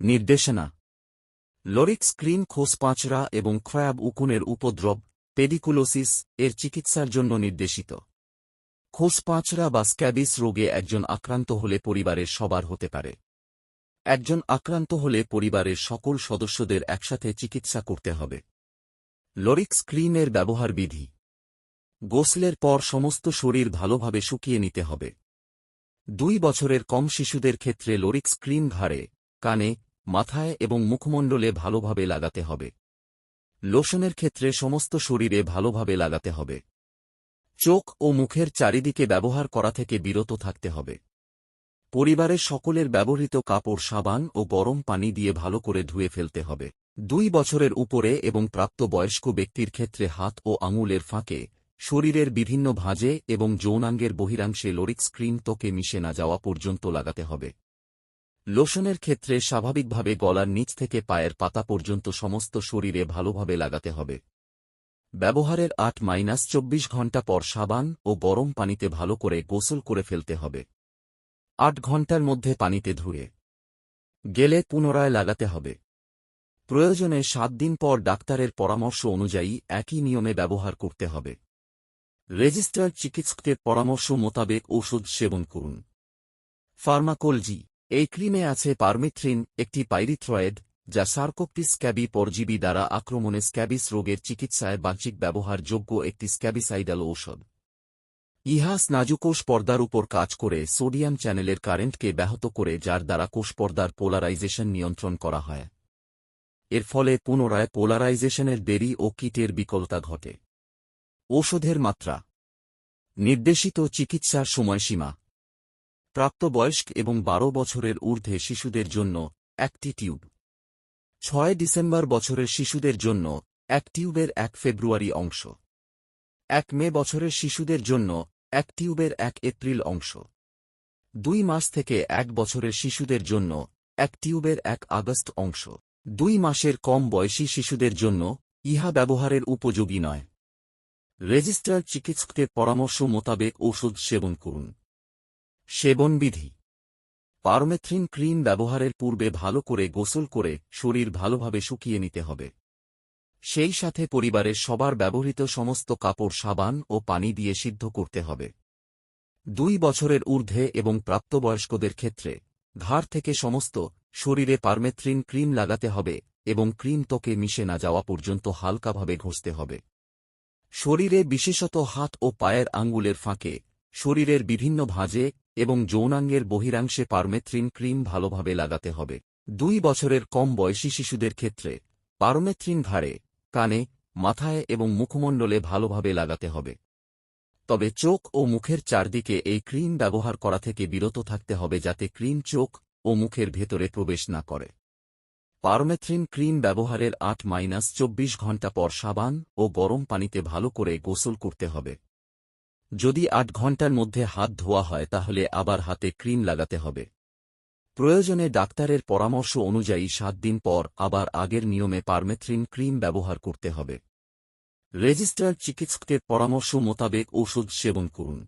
নির্দেশনা। Lauric screen খোসপাঁচড়া এবং ক্ষয়াব উকুনের উপদ্রব পেডিকুলোসিস এর চিকিৎসার জন্য নির্দেশিত। খোসপাঁচড়া বা স্ক্যাবিস রোগে একজন আক্রান্ত হলে পরিবারের সবার হতে পারে। একজন আক্রান্ত হলে পরিবারের সকল সদস্যদের একসাথে চিকিৎসা করতে হবে। লরিক স্ক্রিনের ব্যবহার বিধি। গোসলের পর সমস্ত শরীর ভালোভাবে শুকিয়ে নিতে হবে। দুই বছরের কম শিশুদের ক্ষেত্রে লোরিক স্ক্রিন ঘাড়ে, কানে মাথায় এবং মুখমণ্ডলে ভালোভাবে লাগাতে হবে। লোশনের ক্ষেত্রে সমস্ত শরীরে ভালোভাবে লাগাতে হবে। চোখ ও মুখের চারিদিকে ব্যবহার করা থেকে বিরত থাকতে হবে। পরিবারের সকলের ব্যবহৃত কাপড় সাবান ও গরম পানি দিয়ে ভালো করে ধুয়ে ফেলতে হবে। দুই বছরের উপরে এবং প্রাপ্ত বয়স্ক ব্যক্তির ক্ষেত্রে হাত ও আঙুলের ফাঁকে, শরীরের বিভিন্ন ভাঁজে এবং যৌনাঙ্গের বহিরাংশে লোরিক স্ক্রিন ত্বকে মিশে না যাওয়া পর্যন্ত লাগাতে হবে। লোশনের ক্ষেত্রে স্বাভাবিকভাবে গলার নিচ থেকে পায়ের পাতা পর্যন্ত সমস্ত শরীরে ভালোভাবে লাগাতে হবে। ব্যবহারের আট মাইনাস চব্বিশ ঘণ্টা পর সাবান ও গরম পানিতে ভালো করে গোসল করে ফেলতে হবে। আট ঘণ্টার মধ্যে পানিতে ধুয়ে গেলে পুনরায় লাগাতে হবে। প্রয়োজনে সাত দিন পর ডাক্তারের পরামর্শ অনুযায়ী একই নিয়মে ব্যবহার করতে হবে। রেজিস্টার চিকিৎসকের পরামর্শ মোতাবেক ওষুধ সেবন করুন। ফার্মাকোলজি এই ক্রিমে আছে পারমিথ্রিন, একটি পাইরিথ্রয়েড, যা সার্কোপটিস স্ক্যাবি পরজীবী দ্বারা আক্রমণে স্ক্যাবিস রোগের চিকিৎসায় বাহ্যিক ব্যবহারযোগ্য একটি স্ক্যাবিসাইডাল ঔষধ। ইহা স্নাজুকোষ পর্দার উপর কাজ করে সোডিয়াম চ্যানেলের কারেন্টকে ব্যাহত করে, যার দ্বারা কোষ পর্দার পোলারাইজেশন নিয়ন্ত্রণ করা হয়। এর ফলে পুনরায় পোলারাইজেশনের দেরি ও কিটের বিকলতা ঘটে। ঔষধের মাত্রা। নির্দেশিত চিকিৎসার সময়সীমা। প্রাপ্তবয়স্ক এবং বারো বছরের ঊর্ধ্বে শিশুদের জন্য একটি টিউব। ছয় ডিসেম্বর বছরের শিশুদের জন্য এক টিউবের এক ফেব্রুয়ারি অংশ। এক মে বছরের শিশুদের জন্য এক টিউবের এক এপ্রিল অংশ। দুই মাস থেকে এক বছরের শিশুদের জন্য এক টিউবের এক আগস্ট অংশ। দুই মাসের কম বয়সী শিশুদের জন্য ইহা ব্যবহারের উপযোগী নয়। রেজিস্টার চিকিৎসকদের পরামর্শ মোতাবেক ওষুধ সেবন করুন। সেবনবিধি। পারমেথ্রিন ক্রিম ব্যবহারের পূর্বে ভালো করে গোসল করে শরীর ভালোভাবে শুকিয়ে নিতে হবে। সেই সাথে পরিবারের সবার ব্যবহৃত সমস্ত কাপড়, সাবান ও পানি দিয়ে সিদ্ধ করতে হবে। দুই বছরের ঊর্ধ্বে এবং প্রাপ্তবয়স্কদের ক্ষেত্রে ঘাড় থেকে সমস্ত শরীরে পারমেথ্রিন ক্রিম লাগাতে হবে এবং ক্রিম ত্বকে মিশে না যাওয়া পর্যন্ত হালকাভাবে ঘষতে হবে। শরীরে বিশেষত হাত ও পায়ের আঙ্গুলের ফাঁকে শরীরের বিভিন্ন ভাঁজে এবং যৌনাঙ্গের বহিরাংশে পারমেথ্রিন ক্রিম ভালোভাবে লাগাতে হবে। দুই বছরের কম বয়সী শিশুদের ক্ষেত্রে পারমেথ্রিন ঘাড়ে, কানে, মাথায় এবং মুখমণ্ডলে ভালোভাবে লাগাতে হবে। তবে চোখ ও মুখের চারদিকে এই ক্রিম ব্যবহার করা থেকে বিরত থাকতে হবে যাতে ক্রিম চোখ ও মুখের ভেতরে প্রবেশ না করে। পারমেথ্রিন ক্রিম ব্যবহারের আট মাইনাস চব্বিশ ঘণ্টা পর সাবান ও গরম পানিতে ভালো করে গোসল করতে হবে। যদি আট ঘণ্টার মধ্যে হাত ধোয়া হয় তাহলে আবার হাতে ক্রিম লাগাতে হবে। প্রয়োজনে ডাক্তারের পরামর্শ অনুযায়ী সাত দিন পর আবার আগের নিয়মে পারমেথ্রিন ক্রিম ব্যবহার করতে হবে। রেজিস্টার চিকিৎসকের পরামর্শ মোতাবেক ওষুধ সেবন করুন।